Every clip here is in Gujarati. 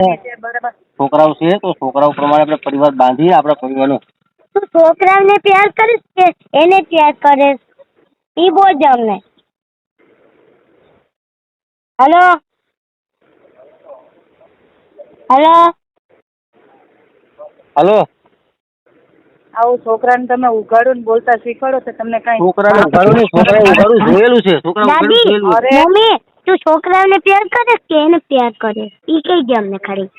છોકરાઓ છે તો છોકરાઓ પ્રમાણે આપણે પરિવાર બાંધીએ આપણા પરિવારનો. તું છોકરાઓને પ્યાર કરીશ કે એને પ્યાર કરીશ? ઈ બોલજે અમને. હલો? હલો? હલો? આવું છોકરાને તમે ઉઘાડો ને બોલતા શીખવાડો તો તમને કઈ છોકરાને ઉઘાડો નહીં છોકરાએ ઉઘાડું જોયેલું છે છોકરા દાદી જોયેલું છે. અરે. મમ્મી તું છોકરાને પ્યાર કરે કે એને પ્યાર કરે? ઈ કઈ દે અમને ખાલી?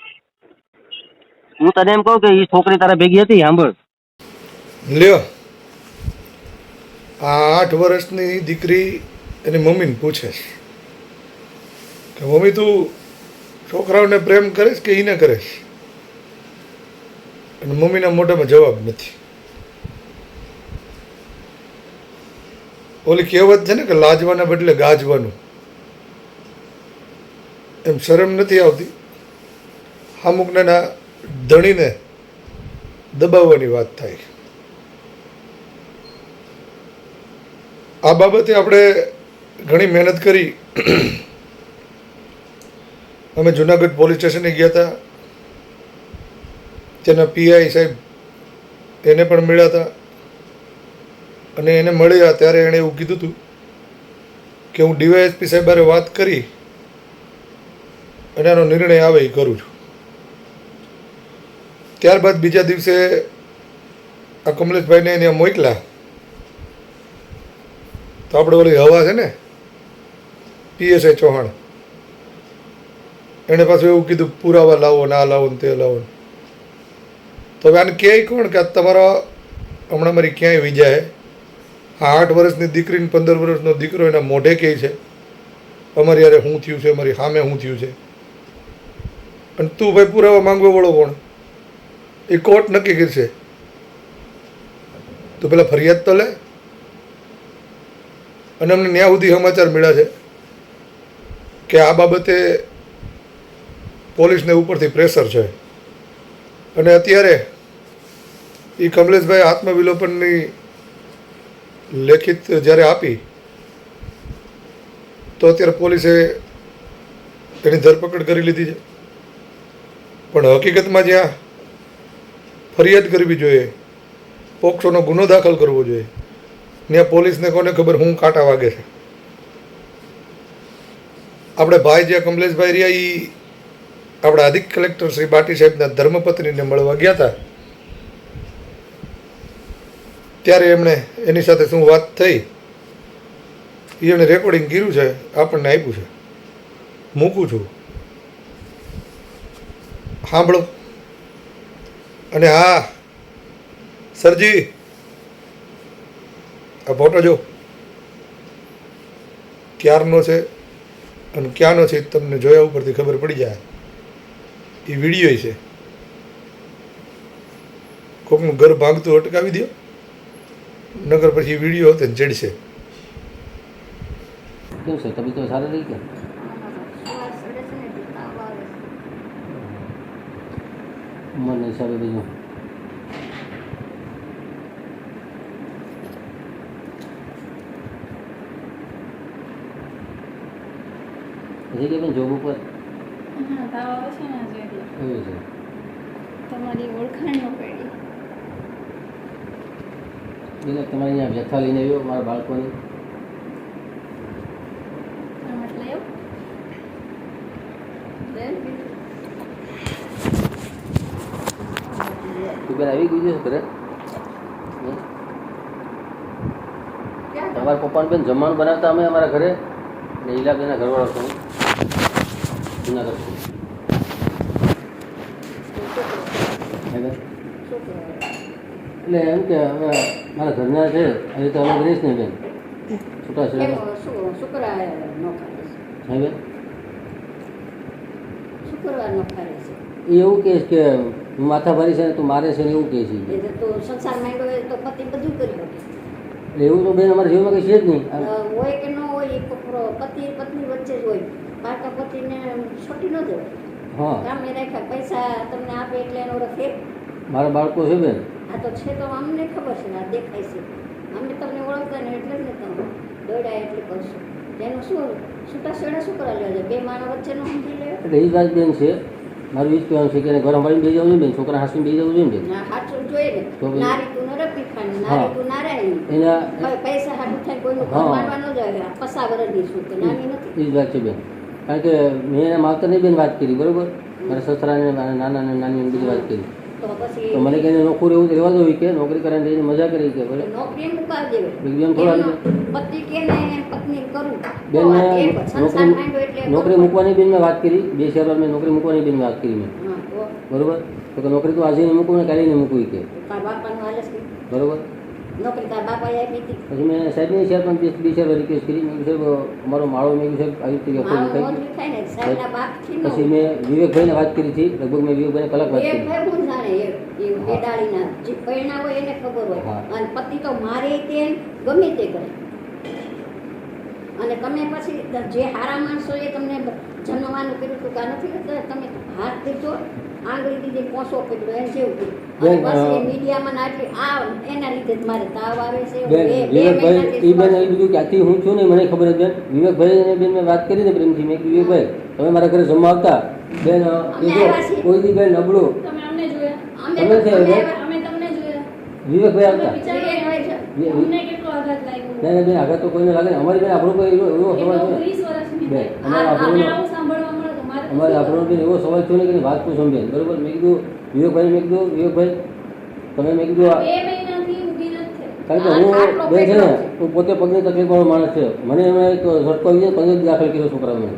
હું તને એમ કહું કે એ છોકરી તારા ભેગી હતી સાંભળ. લ્યો. આ આઠ વર્ષની દીકરી એની મમ્મીને પૂછે કે મમ્મી તું છોકરાઓને પ્રેમ કરીશ કે એને કરીશ? અને મમ્મીના મોઢામાં જવાબ નથી. ઓલી કહેવત છે ને કે લાજવાના બદલે ગાજવાનું. એમ શરમ નથી આવતી. અમુકને ના ધણીને દબાવવાની વાત થાય. આ બાબતે આપણે ઘણી મહેનત કરી. અમે જુનાગઢ પોલીસ સ્ટેશને ગયા હતા. તેના પીઆઈ સાહેબ એને પણ મળ્યા હતા. અને એને મળ્યા ત્યારે એણે એવું કીધું હતું કે હું ડીવાયએસપી સાહેબ વાત કરી અને એનો નિર્ણય આવે એ કરું છું. ત્યારબાદ બીજા દિવસે આ કમલેશભાઈને એને મોકલા તો આપણે ઓલી હવા છે ને પીએસએ ચૌહાણ. એણે પાછું એવું કીધું પુરાવા લાવો ને આ લાવો ને તે લાવો ને. તો હવે આને ક્યાંય કોણ કે તમારા હમણાં મારી ક્યાંય વિજાય આ આઠ વર્ષની દીકરીને પંદર વર્ષનો દીકરો એના મોઢે કહે છે, અમારી યારે શું થયું છે, અમારી સામે શું થયું છે. અને તું ભાઈ પુરાવા માંગવા વાળો કોણ? એ કોર્ટ નક્કી કરશે. તો પેલા ફરિયાદ તો લે. અને અમને ન્યા સુધી સમાચાર મળ્યા છે કે આ બાબતે પોલીસને ઉપરથી પ્રેશર છે. અને અત્યારે એ કમલેશભાઈ આત્મવિલોપનની લેખિત જ્યારે આપી, તો અત્યારે પોલીસે એની ધરપકડ કરી લીધી છે. પણ હકીકતમાં જ્યાં ફરિયાદ કરવી જોઈએ, પોક્સોનો ગુનો દાખલ કરવો જોઈએ, ત્યાં પોલીસને કોને ખબર હું કાંટા વાગે છે. આપણે ભાઈ જ્યાં કમલેશભાઈ રહ્યા એ આપણા અધિક કલેક્ટર શ્રી બાટી સાહેબના ધર્મપત્નીને મળવા ગયા હતા. ત્યારે એમણે એની સાથે શું વાત થઈ એ એણે રેકોર્ડિંગ કર્યું છે, આપણને આપ્યું છે. મૂકું છું. સાંભળો. અને હા, સરજી, આ ફોટો જો. ક્યારનો છે અને ક્યાંનો છે તમને જોયા ઉપરથી ખબર પડી જાય. એ વીડિયો છે. કોકનું ઘર ભાંગતું અટકાવી દો નગર પછી વીડિયો હતો ચડશે. કેવું છે? તબિયત સારી રહી કે? ઉંમરના હિસાબે બધું હજી કે પણ જોબ ઉપર? તમારી ઓળખાણ ન પડી. એટલે અહીંયા વ્યથા લઈને આવ્યો મારા બાળકોની આ મતલબ એવું બેન તું બેન આવી ગયું છે ઘરે. તમારા પપ્પાને બેન જમવાનું બનાવતા અમે અમારા ઘરે. ને ઈલાબેનના ઘરવાળા છું જુનાગઢ છું. એટલે એમ કે હવે મારા ઘરના છે હવે તો અલગ રહીશ ને બેન. છૂટા છે. બેન? એવું કે હું માથા ભારી છે ને તું મારે છે ને એવું કહે છે. એ તો સંસાર માંડ્યો હોય તો પતિ બધું કરી શકે. એટલે એવું તો બેન અમારા જીવનમાં કંઈ છે જ નહીં. હોય કે ન હોય એ પતિ પત્ની વચ્ચે જ હોય. પાકા પતિને છોટી ન દેવાય. હા. કામે રાખ્યા પૈસા તમને આપે એટલે એનો રખે મારા બાળકો છે બેન. આ તો છે તો અમને ખબર છે ને આ દેખાય છે. અમે તમને ઓળખતા ને એટલે જ ને તમે દોડાય એટલે કરશો. એનું શું છૂટા છેડા શું કરવા લેવા છે બે માણસ વચ્ચેનું સમજી લે એટલે એ વાત બેન છે. મારું એ જ કહેવાનું છે કે ઘર સંભાળીને બેસી જવું જોઈએ બેન છોકરા હાસીને બેસી જવું જોઈએ ને બેન? તો ખાન હા. એના એ જ વાત છે બેન. કારણ કે મેં એના માવતરને બેન વાત કરી બરોબર? મારા સસરાને મારા નાના નાની બધી વાત કરી. તો મને કે નોકરી એવું રહેવા દો કે નોકરી કરીને રહીને મજા કરી કે ભલે. નોકરી મુકાવી દેવે. એમ થોડા પતિ કે ને પત્ની કરું. બેન નોકરી નોકરી મૂકવાની બેન મેં વાત કરી. બે શહેરમાં મેં નોકરી મૂકવાની બેન વાત કરી મેં. બરોબર? તો કે નોકરી તો આજે નહીં મૂકું ને કાલે નહીં મૂકવી કે. બરોબર? નોકરી તારા બાપાએ આપી હતી. પછી મેં સાહેબની શહેર પણ બે બે શહેર રિક્વેસ્ટ કરી. મેં સાહેબ અમારો માળો મેં સાહેબ આવી રીતે મારું અફોર્ડ મોજ થાય થાય ને સાહેબના બાપથી ન પછી મેં વિવેકભાઈને વાત કરી હતી. લગભગ મેં વિવેકભાઈને કલાક વાત કરી. હું જાણે એ એ જે પૈણા હોય એને ખબર હોય. અને પતિ તો મારે તે ગમે તે કરે. અને તમે પછી જે હારા માણસો એ તમને જન્મવાનું કર્યું હતું કા નથી તમે હાથ દીધો આંગળી જે કોસો પકડ્યો એને જેવું કર્યું અને બેન, મીડિયામાં નાટલી આ એના લીધે જ મારે તાવ આવે છે બેન બે- બે વિવેકભાઈ એ બેન એ બીજું ક્યાંથી હું છું ને મને ખબર જ બેન. વિવેકભાઈ અને બેન મેં વાત કરી ને પ્રેમથી મેં વિવેકભાઈ તમે મારા ઘરે જમવા આવતા. બેન. કોઈ દી બેન નબળું. તમે અમને જોયા. અમે તમે છે, અમે? બેન? અમે તમને જોયા. વિવેકભાઈ આવતા. ના. ના બેન આગળ તો કોઈને લાગે ને અમારી બેન આપણો કોઈ એવો વર્ષની બેન. અમારે આપણો આને આવું સાંભળવા મળે તો મારે તો અમારે આપણો બેન એવો સવાલ થયો ને કે વાત પૂછો બેન બરોબર? મેં કીધું વિવેકભાઈ મેં કીધું વિવેકભાઈ તમે મેં કીધું નથી. કારણ કે હું બેન છે ને હું પોતે પગની તકલીફ વાળો માણસ છે. મને એમાં એક ઝટકો આવી જાય પંદર દાખલ કર્યો છોકરાઓને.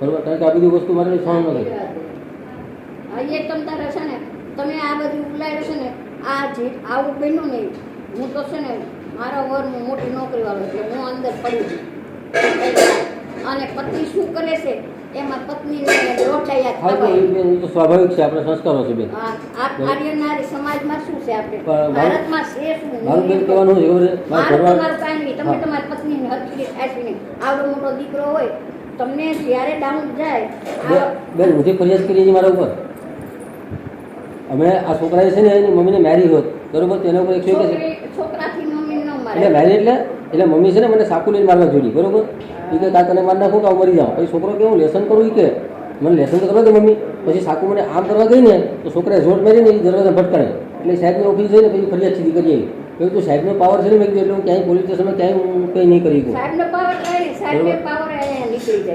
બરોબર? કારણ કે આ બધી વસ્તુ મારે સહન ન થાય. હા, એ તમ તારે છે ને તમે આ બધું ઉલાડ્યું છે ને આ જે આવું બન્યું નહીં હું તો છે ને મારા વર મોટી નોકરી વાળો છે હું અંદર પડી અને પતિ શું કરે છે? એમાં પત્નીને લોટાયા હા તો એ ખવાય બેન એ તો સ્વાભાવિક છે આપણે સંસ્કારો છે બેન આ આ આર્યનારી સમાજમાં શું છે આપણે? ભારતમાં છે શું? મારું બેન કહેવાનું છે ખબર છે મારા મારું ઘરમાં તમારું કાંઈ નહીં તમે તમારી પત્નીને હરખી થાય આવડો મોટો દીકરો હોય તમને જ્યારે ડાઉન જાય બેન- હું જે ફરિયાદ કરી છે મારા ઉપર. અમે આ છોકરાએ છે ને એની મમ્મીને મેરી હોત બરોબર? તેના ઉપર એકસો એક છોકરી છોકરાથી મમ્મી ન એટલે મેરી એટલે એટલે મમ્મી છે ને મને સાકુ લઈને મારવા જોડી બરોબર? એ કે કા તને માર નાખું કે મરી જાઉં? પછી છોકરો કે હું લેસન કરું? એ કે મને લેસન તો કરવા દે મમ્મી. પછી સાકુ મને આમ કરવા ગઈ ને તો છોકરાએ જોર મારીને એ દરવાજા ભટકાડે એટલે સાહેબની ઓફિસ જઈને પછી ફરિયાદ સીધી કરી આવી. મેં તો સાહેબનો પાવર છે ને મેં એટલે હું ક્યાંય પોલીસ સ્ટેશનમાં ક્યાંય હું કંઈ નહીં કરી શકું.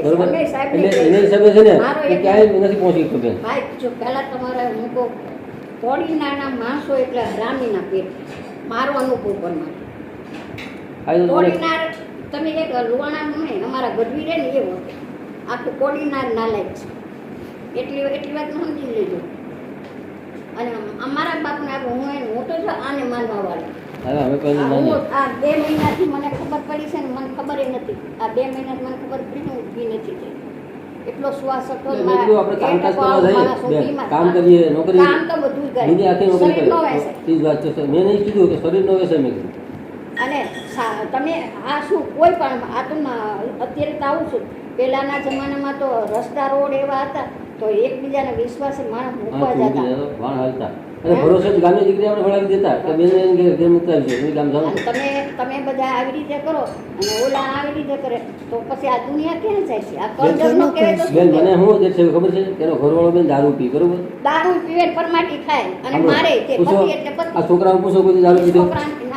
બરોબર. એટલે એને હિસાબે છે ને એ ક્યાંય નથી પહોંચી શકતો પહેલાં તમારા થોડી નાના માણસો એટલે હરામીના પેટ મારો અનુભવ પણ કોડીનાર તમે એક લુવાણા નહીં અમારા ગઢવી રહે ને એવો આખું કોડીનાર નાલાયક છે. એટલી એટલી વાત સમજી લેજો. અને અમારા બાપને આપણે હું એને મોટો છું આને માનવા વાળો. હવે અમે પહેલાં આ માનીએ હું આ બે મહિનાથી મને ખબર પડી છે ને મને ખબર નથી. આ બે મહિનાથી મને ખબર પડી હું ઊભી નથી થઈ. એટલો શ્વાસ હતો કામ કરીએ નોકરી કામ તો બધું જ શરીર નો વેસે એ વાત છે. મેં નહીં કીધું કે શરીર નો વેસે મેં કીધું. અને તમે આ શું કોઈ પણ આ તો અત્યારે તો આવું છું. પહેલાના જમાનામાં તો રસ્તા રોડ એવા હતા તો એકબીજાને વિશ્વાસે માણસ મૂકવા જતા. અને ભરોસે જ ગામની દીકરી આપણે ભણાવી દેતા કે બેન ઘેર ઘેર મૂકતા આવજો ગામ જાઓ તમે તમે બધા આવી રીતે કરો અને ઓલા આવી રીતે કરે તો પછી આ દુનિયા ક્યાં જાય છે? આ કળજળનો કહેવાય બેન મને કહેવાય? જે છે ખબર છે? તેનો ઘરવાળો બેન દારૂ પી બરોબર? દારૂ પીવે પરમાટી ખાય અને મારે તે પૂછો, એટલે પતિ આ છોકરાઓ પૂછો કોઈ દારૂ પીધો?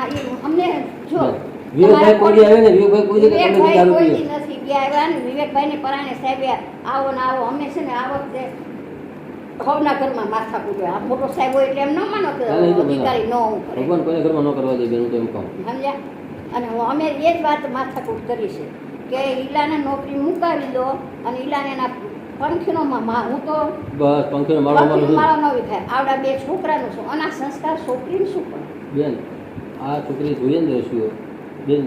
એ અમને જો વિવેકભાઈ કોઈ આવે ને વિવેકભાઈ કોઈ વિવેકભાઈ નથી આવ્યા ને વિવેકભાઈને પરાણે સાહેબ આવો ને આવો અમે છે ને આ વખતે ઘરમાં માથા કૂટ્યો આ મોટો સાહેબ હોય એટલે એમ ન માનો કે ના, ના, અધિકારી ન હું ભગવાન કોઈને ઘરમાં ન કરવા દે બેન તો એમ કહું. સમજ્યા? અને અમે એ જ વાત માથાકૂટ કરી છે કે ઈલાને નોકરી મુકાવી દો અને ઈલાને એના પંખીનો માં હું તો બસ પંખીનો મારો ન વિખાય. આવડા બે છોકરાનું છું. અને આ સંસ્કાર છોકરીને શું પણ? બેન આ છોકરી જોઈએ ને દ્રશ્યો બેન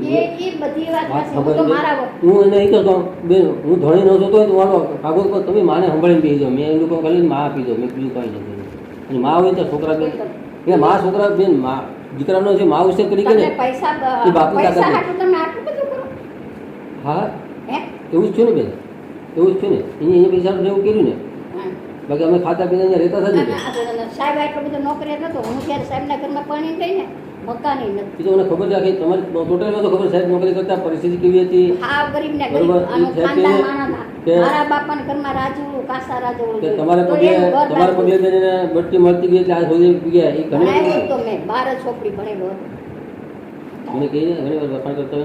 હું કહેતો. હું ધણી ન જોતો તો તમે માને સંભાળીને બેસી જાઓ. મેં એ લોકો ખાલી માં આપી દો મેં બીજું કાંઈ નથી અને માં હોય તો છોકરા બેન કે માં છોકરા બેનમાં દીકરાનો જે માં ઉછેર કરી કે ને એ બાપની તાકાત હાટું તમે આટલું બધું કરો હા. એવું જ છે ને બેન? એવું જ છે ને? અહીંયા અહીંયા પૈસા એવું કર્યું ને? બાકી અમે ખાતા પીતા રહેતા હતા ને? સાહેબ આટલો બધો નોકરી નતો. હું ત્યારે સાહેબના ઘરમાં પાણી ગઈ ને. મકાની નથી. તો મને ખબર છે આખી તમારી ટોટલ તો ખબર સાહેબ નોકરી કરતા પરિસ્થિતિ કેવી હતી? આ ગરીબને ને ગરીબ કે- કે- મારા બાપાના ઘરમાં રાજુ કાસા રાજુ કે તમારે પગે તમારે મળતી ગઈ એટલે આ સુધી ગયા. એ ઘણી તો મેં. બાર છોકરી ભણેલો હતો. મને કહીને ઘણી વાર વખાણ કરતા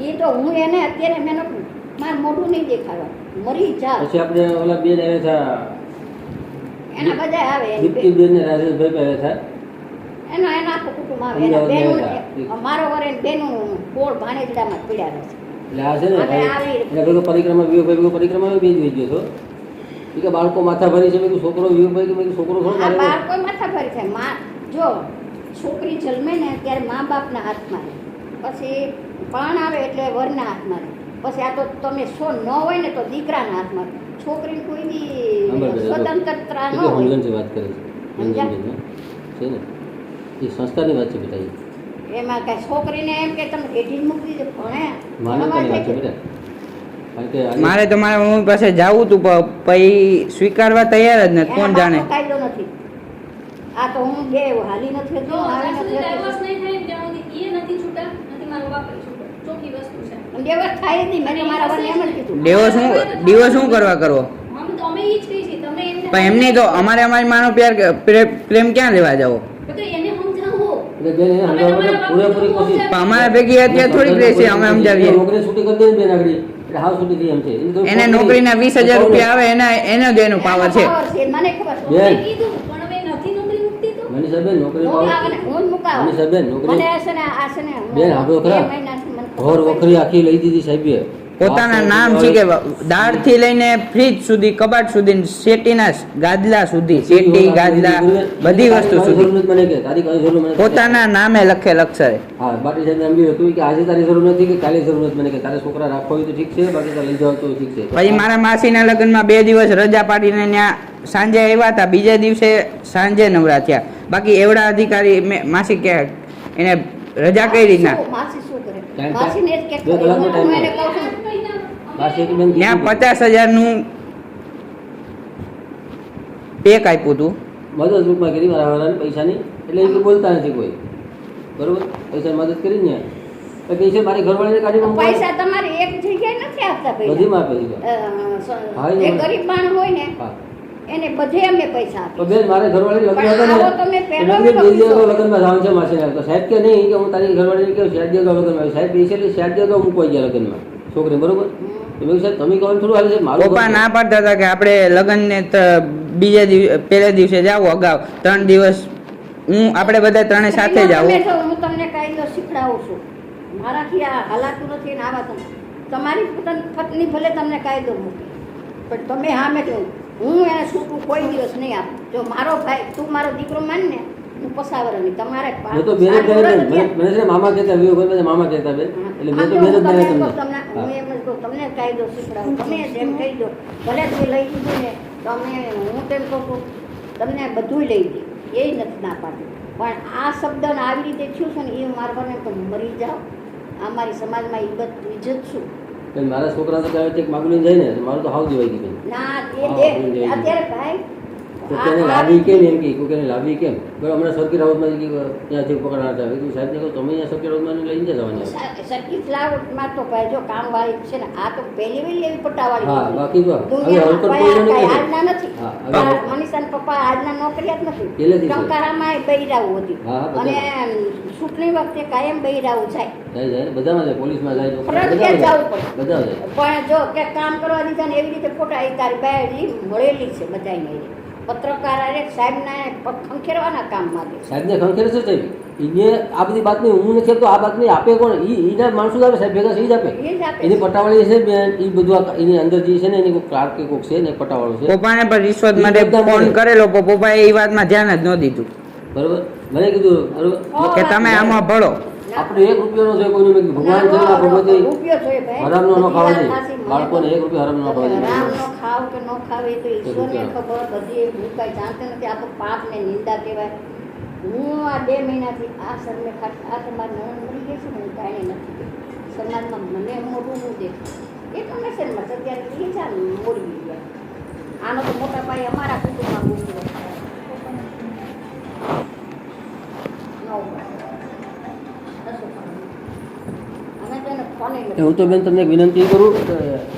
એ તો હું એને અત્યારે મેં મારું મોઢું નહીં દેખાડવા મરી જા પછી આપણે ઓલા બેન આવ્યા હતા. એના બધા આવે બે- બેન ને રાજેશભાઈ આવ્યા હતા. એનો એના આખું કુટુંબ આવે. એના બેનો. મારો ઘરે બેનું કોળ ભાણેજડામાં પીડ્યા રહે છે. એટલે આ છે ને એટલે પરિક્રમા વિવેકભાઈ પરિક્રમા બે જ ગયો હતો કે બાળકો માથા ભરી છે મેં છોકરો વિવેકભાઈ કે મેં છોકરો થોડો માથા ફરી થાયમાં જો છોકરી જન્મે ને ત્યારે મા બાપના હાથમાં પછી પાણ આવે એટલે વરના હાથમાં પછી આ તો તમે સો ન હોય ને તો દીકરાના હાથમાં. છોકરી કોઈ બી સ્વતંત્રતા ન હોય. વાત કરે છે. છે ને? એ સંસ્કારની વાત છે બેટા એ. એમાં કે છોકરીને એમ કે તમે રેઢી મૂકી દે. ભણે? માન્યતાની વાત છે બેટા મારે તો મારા મમ્મી પાસે જવું તું પણ પછી સ્વીકારવા તૈયાર જ નથી. કોણ જાણે? કાયદો નથી. આ તો હું બે હાલી નથી જો હાલી નથી ડાયવોર્સ નહીં થાય ત્યાં સુધી એ નથી છૂટા નથી મારો બાપ છૂટો. વસ્તુ છે. અને દિવસ થાય જ નહીં. મેં મારા વરને એમ જ કીધું. દેવો શું કરવા કરવો? તો અમે ઈ જ તમે એમને પણ એમની તો અમારે અમારી માનો પ્યાર પ્રેમ ક્યાં લેવા જાવો? તો એટલે બેન એને અમે સમજાવવા પૂરેપૂરી કોશિશ અમારા ભેગી અત્યારે થોડીક રહેશે અમે સમજાવીએ. નોકરી છૂટી કરી દે બેન આગળ. થઈ એમ છે. એને નોકરીના વીસ હજાર રૂપિયા આવે એના એનો જ એનો પાવર છે. મને ખબર બેન. મેં કીધું પણ હવે નથી નોકરી તો? મનીષાબેન નોકરી. મનીષાબેન નોકરી મને છે ને આ છે ને હું બેન બે ખરા. મહિનાથી મને ખબર ઘર વખરી આખી લઈ દીધી સાહેબે. પોતાના નામ છે કે દાળથી લઈને ફ્રીજ સુધી કબાટ સુધી શેટીના ગાદલા સુધી શેટી ગાદલા બધી વસ્તુ સુધી. પોતાના નામે લખેલ અક્ષરે હા બાકી સાહેબ એમ બી હતું કે આજે તારી જરૂર નથી કે કાલે જરૂર નથી. મને કે તારે છોકરા રાખવા હોય તો ઠીક છે બાકી તારે લઈ જાવ તો ઠીક છે. પછી મારા માસીના લગ્નમાં બે દિવસ રજા પાડીને ત્યાં સાંજે આવ્યા હતા. બીજા દિવસે સાંજે નવરા થયા. બાકી એવડા અધિકારી મેં માસી કે એને રજા કઈ રીતના કે ત્યાં પચાસ હજારનું પેક આપ્યું હતું મદદ રૂપમાં કરી મારા વાળાને પૈસાની. એટલે એ કે બોલતા નથી કોઈ. બરોબર? પૈસા મદદ કરી ને તો કહે છે મારી ઘરવાળીને કાઢી પૈસા તમારે એક જગ્યાએ નથી આપતા પૈસા બધીમાં આપે છે ગરીબ માણસ હોય ને એને બધે અમે પૈસા તો બેન મારે ઘરવાળી. લગ્નમાં જવાનું છે. માસે તો સાહેબ કે નહીં કે હું તારી ઘરવાળીને કે સાહેબ દેગા લગ્નમાં સાહેબ પૈસા એટલે સાહેબ દેગા મૂકવા ગયા લગ્નમાં છોકરી બરોબર? તો મેં સાહેબ તમે કહો થોડું હાલે છે. મારો પપ્પા ના પાડતા હતા કે આપણે લગ્નને ને બીજા દિવસે પહેલા દિવસે જાવ અગાઉ. ત્રણ દિવસ હું આપણે બધા ત્રણે સાથે જ આવું હું તમને કાયદો શીખડાવું છું. મારાથી આ હાલાતું નથી ને આવા તમારી પોતાની પત્ની ભલે તમને કાયદો મૂકે પણ તમે સામે જો. હું એને છૂટું કોઈ દિવસ નહીં આપું. જો મારો ભાઈ તું મારો દીકરો માન ને હું પસાવર નહીં. તમારે તો છે ને મામા કહેતા વિવેક ભાઈ મામા કહેતા બે એટલે મેં તો જ તમને હું. એમ જ કહું તમને કાયદો શીખડાવું તમે જેમ કહી દો. ભલે તું લઈ દીધું ને તો અમે હું તેમ કહું તમને બધું લઈ દે. એ નથી ના પાડતી. પણ આ શબ્દ આવી રીતે થયું છે ને એ મારવાને તો મરી જાઓ. આ મારી સમાજમાં ઇજ્જત ઇજ્જત શું? મારા છોકરા તો કહે છે કે માગું જાય ને મારું તો હાવ દેવાઈ ગયું અત્યારે ભાઈ તો તેને લાવી કેમ એમ કે તેને લાવી કેમ? બરાબર હમણાં સરકી રાઉતમાં કે ત્યાંથી પકડવાના હતા. કીધું સાહેબને કહો તમે અહીંયા સરકી રાઉતમાં લઈને જવાના સર્કિટ લાઉડમાં તો ભાઈ જો કામવાળી છે ને આ તો પહેલી વહેલી એવી પટ્ટાવાળી હા બાકી તો હવે હલકટ કોઈ નથી આજના નથી. હા, મનીષાના પપ્પા આજના નોકરિયાત નથી. ટંકારામાં બૈરાવું હતી. અને ચૂંટણી વખતે કાયમ બૈરાવું જાય. બધામાં જાય પોલીસમાં જાય ફરજિયાત જવું પડે. બધા પણ જો કે કામ કરવા દીધા ને એવી રીતે ફોટા એ તારી મળેલી છે બધાને પત્રકાર અરે સાહેબના ખંખેરવાના કામમાં માંગે સાહેબને ખંખેર છે એ એને આ બધી બાતમી હું નથી આપતો આ બાતમી આપે કોણ? એ એના માણસો આપે સાહેબ ભેગા છે જ આપે. એ એની પટાવાળી છે એ ઈ બધું આ- એની અંદર જે છે ને એની કોઈ ક્લાર્ક કે કોક છે ને પટાવાળો છે. પપ્પાને પણ રિશ્વત માટે ફોન કરેલો પપ્પાએ એ વાતમાં ધ્યાન જ ન દીધું. બરોબર? મને કીધું બરોબર? કે તમે આમાં ભળો. આપણે એક રૂપિયાનો છે કોઈનું ભગવાન છે ને ભગવતી હરામનો ન ખાવા દે. બાળકોને એક રૂપિયો હરામનો ન ખાવા દે. ખાવ કે ન ખાવ એ તો ઈશ્વરને. ખબર બધી હું કઈ જાણતી નથી. આ તો પાપ ને નિંદા કહેવાય. હું આ બે મહિનાથી આ સરને ખાટ આ તમારી નણંદ મળી ગઈ છે હું કાંઈ નથી. સમાજમાં મને મોટું હું દે એ તો મેં શેરમાં છે અત્યારે એ જા મોડી ગયા. આનો તો મોટા ભાઈ અમારા કુટુંબમાં ગુજરો અમે તો એને ફોને નથી હું તો બેન તમને એક વિનંતી કરું કે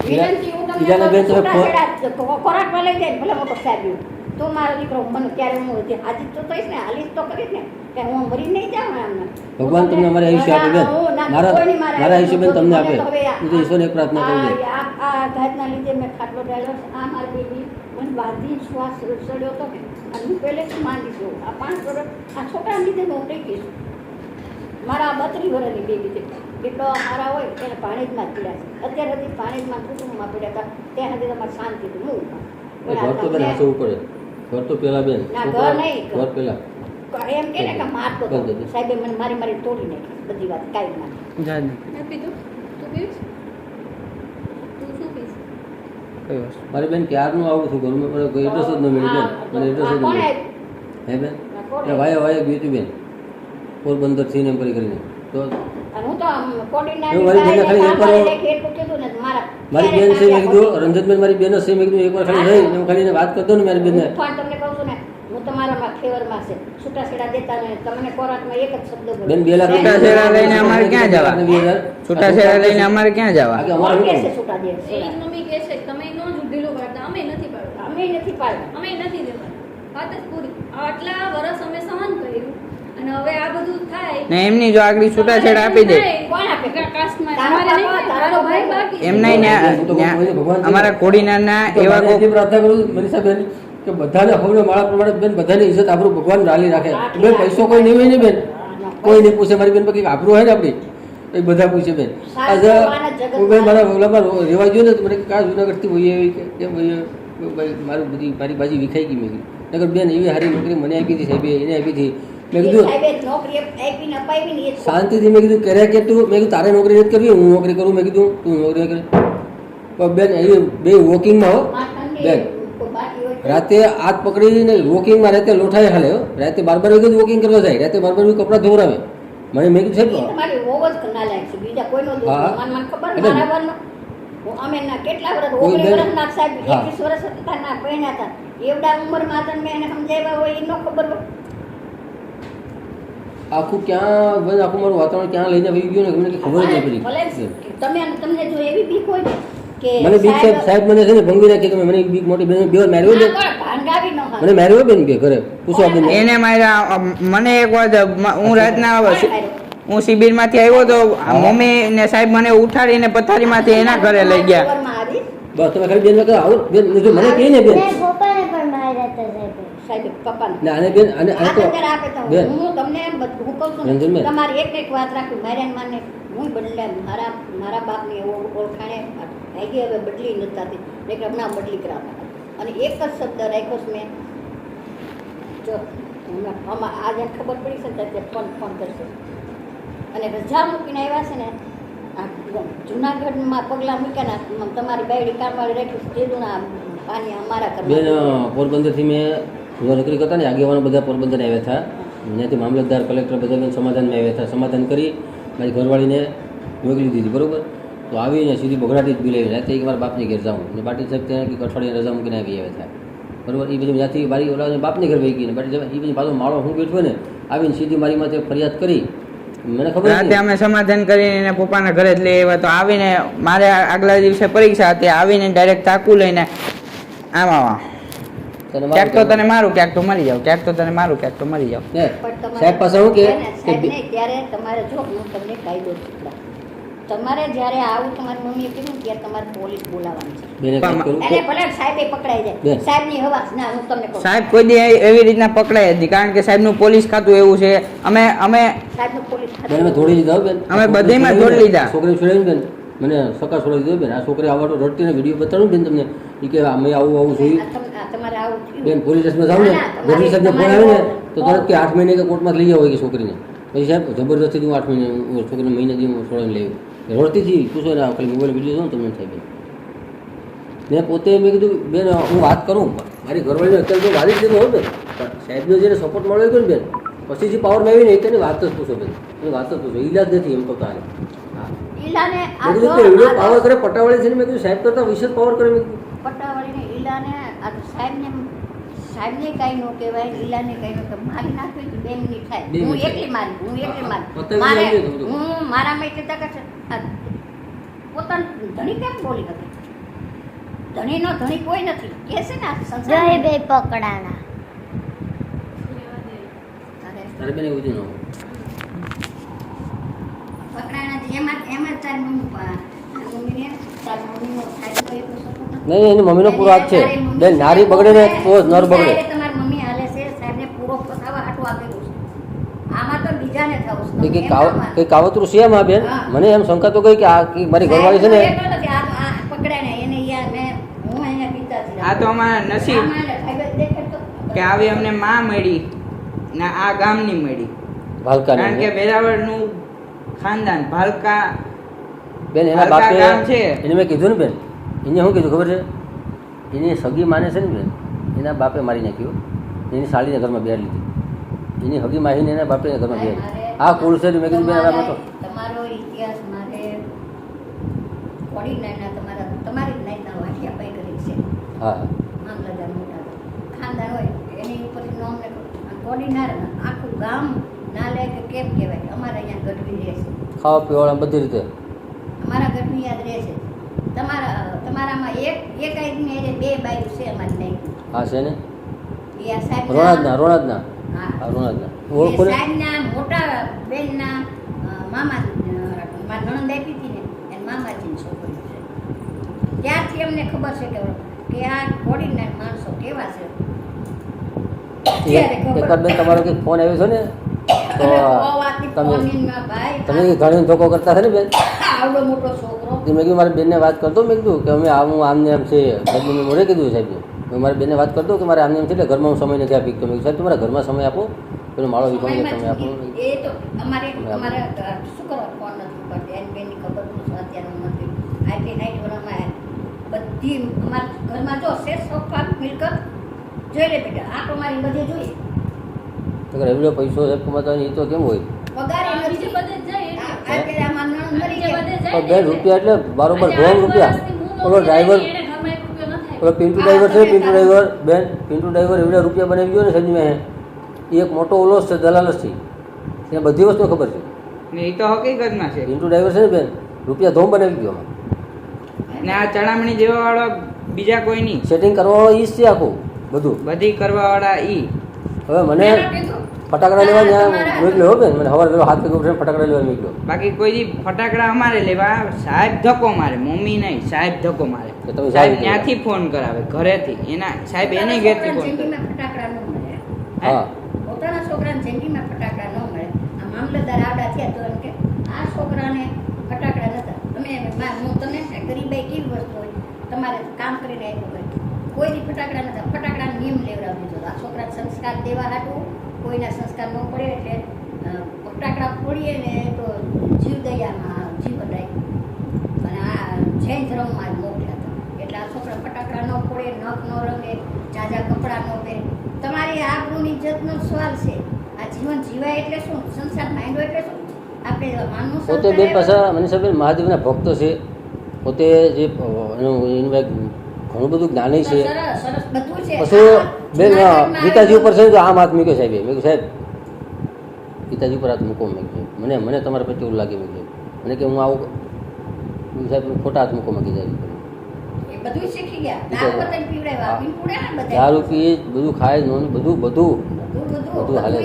વિનંતી હું તમને બીજાના બેન તમે ફો- લઈ જાય ભલે મોટો સાહેબ તો મારો દીકરો મને ક્યારે હું હાજી તો કહીશ ને હાલીશ તો કરીશ ને કે હું મરી નહીં જાઉં એમને ભગવાન તમને અમારે આયુષ્ય આપે બેન. મારા મારા આયુષ્ય બેન તમને આપે. હું તો ઈશ્વરને એક પ્રાર્થના કરું છું. આ આઘાતના લીધે મેં ખાટલો ડાયલો આ મારી બેબી મને બાંધી શ્વાસ સડ્યો હતો. અને હું પહેલેથી માંડી છું આ પાંચ વર્ષ આ છોકરા લીધે હું ઉતરી ગઈ છું. મારા બત્રીસ વર્ષની બેબી છે. કેટલો મારા હોય એને પાણીજમાં જ પીડ્યા છે. અત્યાર સુધી પાણીજમાં કુટુંબમાં પીડ્યા હતા ત્યાં સુધી તમારે શાંતિ હું ઘર તો બેન પડે ઘર તો પેલા બેન ના, ઘર નહીં. ઘર. પેલા. એમ કે કે મારતો હતો. કરી દેજો. સાહેબે મને મારી મારી તોડી નાખી બધી વાત કાંઈ ના જાજુ નથી પીધું તું પીવીશ તું શું પીશ કઈ વસ્તુ? મારી બેન ક્યારનું આવું છું? ઘરમાં કોઈ એડ્રેસ જ ન મળ્યું બેન. મને એડ્રેસ જ ન હે બેન? વાયા વાયા ગયું બેન. પોરબંદરથી ને એમ કરીને. તો મારી બેન છે મેં કીધું મારી બેન છે મેં કીધું એકવાર ખાલી હું. ખાલી વાત કરતો ને મારી બેનને. તમને કહું છું ને હું તમારામાં ખેવરમાં છે. છૂટાછેડા દેતા ને તમને કોરાટમાં એક જ શબ્દ બોલો. બેન બે લાખ છૂટાછેડા લઈને અમારે ક્યાં જવા? છૂટાછેડા લઈને અમારે ક્યાં જવા? અમારે કહે છે છૂટા દે મમ્મી કહે છે તમે નો જ પાડતા અમે નથી પાડતા. અમે નથી પાડતા. અમે નથી દેવા વાત જ પૂરી. આટલા વર્ષ અમે સહન કર્યું અને હવે આ બધું થાય. ને એમની જો આગળ છૂટાછેડા આપી દે. કોણ આપે? કા- કાસ્ટમાં તારો નહીં, તારો તારો ભાઈ બાકી છે. એમ નહીં તો ભગવાન અમારા કોડીનાના એવા મારે પ્રાર્થના કરું મનીષા બેન કે બધાને હવે મારા પ્રમાણે બેન બધાની ઇજ્જત આપણું ભગવાન રાલી રાખે. બેન પૈસો કોઈ નહીં હોય ને બેન? કોઈ નહીં પૂછે મારી બેન પર કંઈક આપણું હોય ને આપણી? એ બધા પૂછે બેન. આજે હું બેન મારા ઓલામાં રેવા જોઈએ ને તો મને કાં જુનાગઢથી આવી કે કેમ હોઈએ ભાઈ મારું બધી મારી બાજી વિખાઈ ગઈ મેં. નગર બેન એવી હારી નોકરી મને આપી હતી સાહેબ એને આપી હતી. મેં કીધું શાંતિથી મેં કીધું કર્યા કે તું? મેં કીધું તારે નોકરી નથી કરવી હું નોકરી કરું. મેં કીધું તું નોકરી કરે પણ બેન એ બે વોકિંગમાં હો બેન. રાતે હાથ પકડીને વોકિંગમાં રાતે લોઠાય હાલે રાતે બાર બાર વાગે વોકિંગ કરવા જાય. રાતે બાર બાર કપડાં ધોવરાવે મને મેં કીધું છે. હા. એવડા ઉંમરમાં હતા ને એને સમજાવ્યા હોય એનો ખબર આખું ક્યાં બેન આખું મારું વાતાવરણ ક્યાં લઈને આવી ગયું ને મને ખબર જ નહીં પડી. તમે તમને જો એવી બીક હોય કે મને બીક સાહેબ સાહેબ મને છે ને ભંગી નાખી તમે મને બીક મોટી બેન બે માર્યો બેન હોય. મને માર્યો બેન કે ઘરે? પૂછો બેન એને માર્યા મને એક વાર હું રાતના હું શિબિરમાંથી આવ્યો તો મમ્મી ને સાહેબ મને ઉઠાડીને પથારીમાંથી એના ઘરે લઈ ગયા. બસ તમે ખાલી બેન કહો આવો. બેન મને કહે ને બેન મેં પપ્પાને પણ માર્યા હતા સાહેબ સાહેબ પપ્પાને ને આને બેન આને આ તો આપે તો હું તમને હું કહું છું તમારી એક એક વાત રાખું માર્યા માને હું બદલે મારા મારા બાપની એવો ઓળખાણે ભાગી હવે બદલી નથી થતી. એટલે હમણાં બદલી કરાવતા અને એક જ શબ્દ રાખ્યો છે મેં. જો આમાં આજે ખબર પડી છે ફોન ફોન કરશે અને રજા મૂકીને આવ્યા છે ને જુનાગઢ જુનાગઢમાં પગલાં મૂક્યા ના તમારી બાયડી કામવાળી રાખી તે પાણી અમારા પોરબંદરથી મેં હું નોકરી કરતા ને આગેવાનો બધા પોરબંદર આવ્યા હતા. ત્યાંથી મામલતદાર કલેક્ટર બધા બેન સમાધાનમાં આવ્યા હતા. સમાધાન કરી મારી ઘરવાળીને મોકલી દીધી બરોબર? તો આવીને સીધી બગડાટી જ બિલાવી રાતે એક વાર બાપની ઘેર જાઉં. ને પાટી સાહેબ ત્યાં કંઈક અઠવાડિયે રજા મૂકીને આવી આવ્યા હતા. બરાબર? એ બધું ત્યાંથી મારી ઓલા બાપની ઘર વહી ગઈ ને પાટી સાહેબ એ બધી પાછો માળો હું બેઠો ને આવીને સીધી મારી માથે ફરિયાદ કરી. મને ખબર રાતે અમે સમાધાન કરીને પપ્પાના ઘરે જ લઈ આવ્યા તો આવીને મારે આગલા દિવસે પરીક્ષા હતી આવીને ડાયરેક્ટ ચાકુ લઈને આમ આવા. તને ક્યાંક તો તને મારું ક્યાંક તો મરી જાવ ક્યાંક તો તને મારું ક્યાંક તો મરી જાવ સાહેબ પાસે હું કે? ત્યારે તમારે જો હું તમને કાયદો. તમારે જ્યારે આવું તમારી મમ્મીએ કીધું ત્યારે તમારે પોલીસ બોલાવવાની છે. ભલે સાહેબે પકડાઈ જાય. સાહેબની હવા ના હું તમને સાહેબ કોઈ દી એવી રીતના પકડાય જ કારણ કે સાહેબનું પોલીસ ખાતું એવું છે. અમે અમે સાહેબનું પોલીસ બેન થોડી લીધા હો બેન. અમે છોકરી જોડી લીધા. છોકરી છોડાવી બેન. મને સકા છોડાવી દીધો બેન. આ છોકરી આવવા તો રડતી ને વીડિયો બતાડું બેન તમને. એ કે અમે આવું આવું જોયું. આવું. બેન પોલીસ સ્ટેશનમાં જાવ ને સાહેબને ફોન આવે ને તો તરત કે આઠ મહિને કે કોર્ટમાં લઈ જાવ કે છોકરીને. પછી સાહેબ જબરદસ્તી હું આઠ મહિને છોકરીને મહિને દી હું છોડાવીને લઈ આવ્યો. રડતી પૂછો ને ખાલી મોબાઈલ વીડિયો જોઉં તમને થાય બેન મેં પોતે મેં કીધું બેન હું વાત કરું મારી ઘરવાળીને અત્યારે તો વાલી જ લીધો હોય બેન. પણ સાહેબનો જેને સપોર્ટ મળ્યો હતો ને બેન? પછી જે પાવર મેળવી ને તેની વાત જ પૂછો બેન. એની વાત જ પૂછો ઈલાજ નથી એમ તો તારે. મેં કીધું પાવર કરે પટાવાળી છે ને? મેં કીધું સાહેબ કરતા વિશેષ પાવર કરે. મેં કીધું પટાવાળીને ઈલાને આ તો સાહેબને સાહેબને કાંઈ ન કહેવાય લીલાને કાંઈ ન કહેવાય. મારી નાખવી તો બે મિનિટ થાય હું એટલી એકલી મારી હું એકલી મારી. મારે. હું મારા મેં કહેતા કે છે પોતાનું ધણી કેમ બોલી હતી ધણીનો ધણી કોઈ નથી. કે છે ને સંસાર બે પકડાણા તારે બેન એવું જ ન પકડાણા એમાં એમાં તારી મમ્મી તારી મમ્મીનો થાય તો એ. નહીં એની મમ્મીનો પૂરો હાથ છે. બેન નારી બગડે ને તો જ નર બગડે. સાહેબે તમારી મમ્મી હાલે છે સાહેબને પૂરો ફસાવા હાટું આપેલું છે. આમાં તો બીજાને થવું છે. કે તમે કઈ કાવતરું છે એમાં બેન? મને એમ શંકા તો ગઈ કે આ મારી ઘરવાળી છે ને આ- આ પકડાય ને એને યાર મેં હું અહીંયા પિતાજી આ તો અમારા નસીબ. કે આવી અમને માં મળી ને આ ગામની મળી. ભાલકા કારણ કે વેરાવળનું ખાનદાન ભાલકા બેન એના બાપે ગામ છે. એને મેં કીધું ને બેન એને શું કીધું ખબર છે? એની સગી માને છે ને બેન એના બાપે મારી નાખ્યું. એની સાળીને ઘરમાં બેર લીધી. એની હગી માહીને એના બાપે ઘરમાં બેર આ કુળ છે મેં કીધું બેન આમાં તો. તમારો ઇતિહાસ મારે તમારા નાયના વાંખ્યા કરી છે. હા. મામલતદાર મોટા હોય એની ઉપરથી નોમ આખું ગામ ના લે કે કેમ કહેવાય? અમારે અહીંયા ગઢવી રહે છે. ખાવા પીવાળા બધી રીતે. અમારા ગઢવી યાદ રહે છે. તમારા તમારામાં એક એક આઈની એટલે બે બાયું છે અમારી નહીં હા છે ને? રોણાદના રોણાદના. હા. રોણાદના. ઓળખો સાહેબના મોટા બેનના મામા મારી નણંદ આપી હતી ને એને મામાજીની છોકરી છે. ત્યારથી અમને ખબર છે કે કે આ કોડીના માણસો કેવા છે? તમારો કંઈક ફોન આવ્યો છે ને? તો તમે તમે ઘણી ધોકો કરતા હતા ને બેન? આવડો મોટો છોકરો તો મેં કીધું મારી બેનને વાત કરતો મેં કીધું કે અમે આવું આમને આમ છે. સાહેબ મેં મોડે કીધું સાહેબ. મેં મારી બેનને વાત કરતો કે મારે આમને એમ છે એટલે ઘરમાં હું સમય નથી આપી. તો મેં સાહેબ તમારા ઘરમાં સમય આપો. પેલો માળો વિખવાનો તમે આપો. એ તો અમારે અમારે શું કરવા ફોન નથી પડતી એની બેનની ખબર નથી નથી. આટલી નાઈટ વરામાં બધી અમારા ઘરમાં જો શેષ સોફા મિલકત જોઈ લે બેટા. આ તો બધે જોઈએ. તો કે પૈસો સાહેબ કમાતા એ તો કેમ હોય? પગાર એ નથી. બધે જાય. ને રૂપિયા એટલે બરોબર આજે રૂપિયા. ઓલો ડ્રાઈવર. ઓલો પિન્ટુ ડ્રાઈવર છે પિન્ટુ ડ્રાઈવર બેન પિન્ટુ ડ્રાઈવર એવડા રૂપિયા બનાવી ગયો ને સંજમે એ એક મોટો ઓલો છે દલાલ છે. એને બધી વસ્તુ ખબર છે. ને એ તો હકીકતમાં છે. પિન્ટુ ડ્રાઈવર છે ને બેન રૂપિયા ધોમ બનાવી ગયો. ને આ ચણામણી જેવા વાળો બીજા કોઈ નહીં સેટિંગ કરવાવાળો ઈ જ છે આખું બધું. બધી કરવાવાળા ઈ. હવે મને ફટાકડા લેવા મોકલ્યો બેન મને હવાર પેલો હાથ પગ ઉઠીને ફટાકડા લેવા મોકલ્યો બાકી કોઈ દી ફટાકડા અમારે લેવા સાહેબ ધક્કો મારે મમ્મી નહીં સાહેબ ધક્કો મારે. તો તમે સાહેબ ત્યાંથી ફોન કરાવે ઘરેથી. એના સાહેબ એને ઘેરથી પોતાના ફોન કરે ફટાકડા ન મળે. હા. પોતાના છોકરાને જિંદગીમાં ફટાકડા ન મળે. આ મામલતદાર આવડા થયા તો એમ કે આ છોકરાને ફટાકડા નતા. તમે હું તમે છે, ગરીબાઈ કેવી વસ્તુ હોય? તમારે કામ કરીને આપ્યું હોય. કોઈ દી ફટાકડા નતા. ફટાકડા નિયમ લેવડાવી દીધો. આ છોકરા સંસ્કાર દેવા હાટું કોઈના સંસ્કાર ન પડે એટલે ફટાકડા ફોડીએ ને તો જીવ દયામાં જીવન રાખ્યું અને આ જૈન ધર્મમાં જ મોકલ્યા હતા. એટલે આ છોકરા ફટાકડા ન ફોડે નખ ન રંગે જાજા કપડાં ન પહેરે. તમારી આબરૂની ઇજ્જતનો સવાલ છે. આ જીવન જીવાય એટલે શું? સંસાર માંડો એટલે શું? આપણે માનવું પોતે બે પાછા મનીષાબેન મહાદેવના ભક્તો છે. પોતે જે એનું ઘણું બધું જ્ઞાની છે. પછી બેન ગીતાજી ઉપર છે તો આમ હાથ મૂક્યો સાહેબ મેં સાહેબ ગીતાજી ઉપર હાથ મૂકો. મેં મને મને તમારા પ્રત્યે એવું લાગે. મેં મને કે હું આવું સાહેબ ખોટા હાથ મૂકો મેં ગીતાજી ઉપર દારૂ પીએ બધું ખાય નોન બધું બધું. બધું હાલે.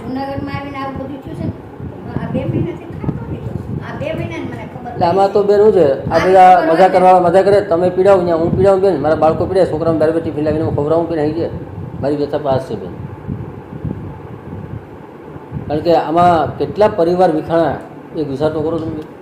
જુનાગઢમાં આવીને આવું બધું થયું છે એટલે આમાં તો બેન શું છે? આ બધા મજા કરવા મજા કરે. તમે પીડાવો ત્યાં હું પીડાવું બેન. મારા બાળકો પીડે છોકરાઓ દારૂ ટિફિન લાવીને હું ખવડાવું પીને આવી છે મારી વ્યથા પાસ છે બેન. કારણ કે આમાં કેટલા પરિવાર વિખાણા એક વિચાર તો કરો તમે.